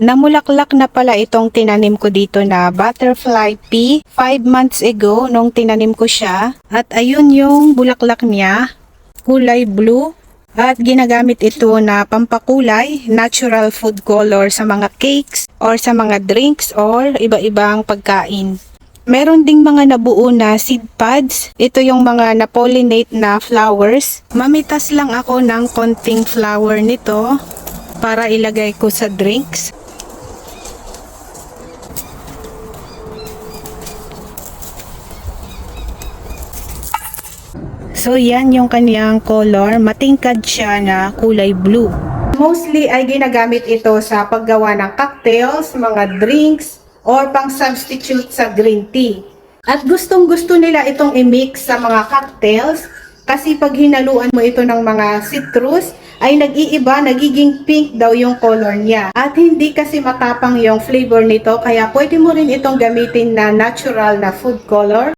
Namulaklak na pala itong tinanim ko dito na butterfly pea 5 months ago nung tinanim ko siya. At ayun yung bulaklak niya, kulay blue. At ginagamit ito na pampakulay, natural food color sa mga cakes or sa mga drinks or iba-ibang pagkain. Meron ding mga nabuo na seed pods. Ito yung mga na-pollinate na flowers. Mamitas lang ako ng konting flower nito para ilagay ko sa drinks. So yan yung kaniyang color, matingkad siya na kulay blue. Mostly ay ginagamit ito sa paggawa ng cocktails, mga drinks, or pang substitute sa green tea. At gustong gusto nila itong i-mix sa mga cocktails kasi pag hinaluan mo ito ng mga citrus ay nag-iiba, nagiging pink daw yung color niya. At hindi kasi matapang yung flavor nito kaya pwede mo rin itong gamitin na natural na food color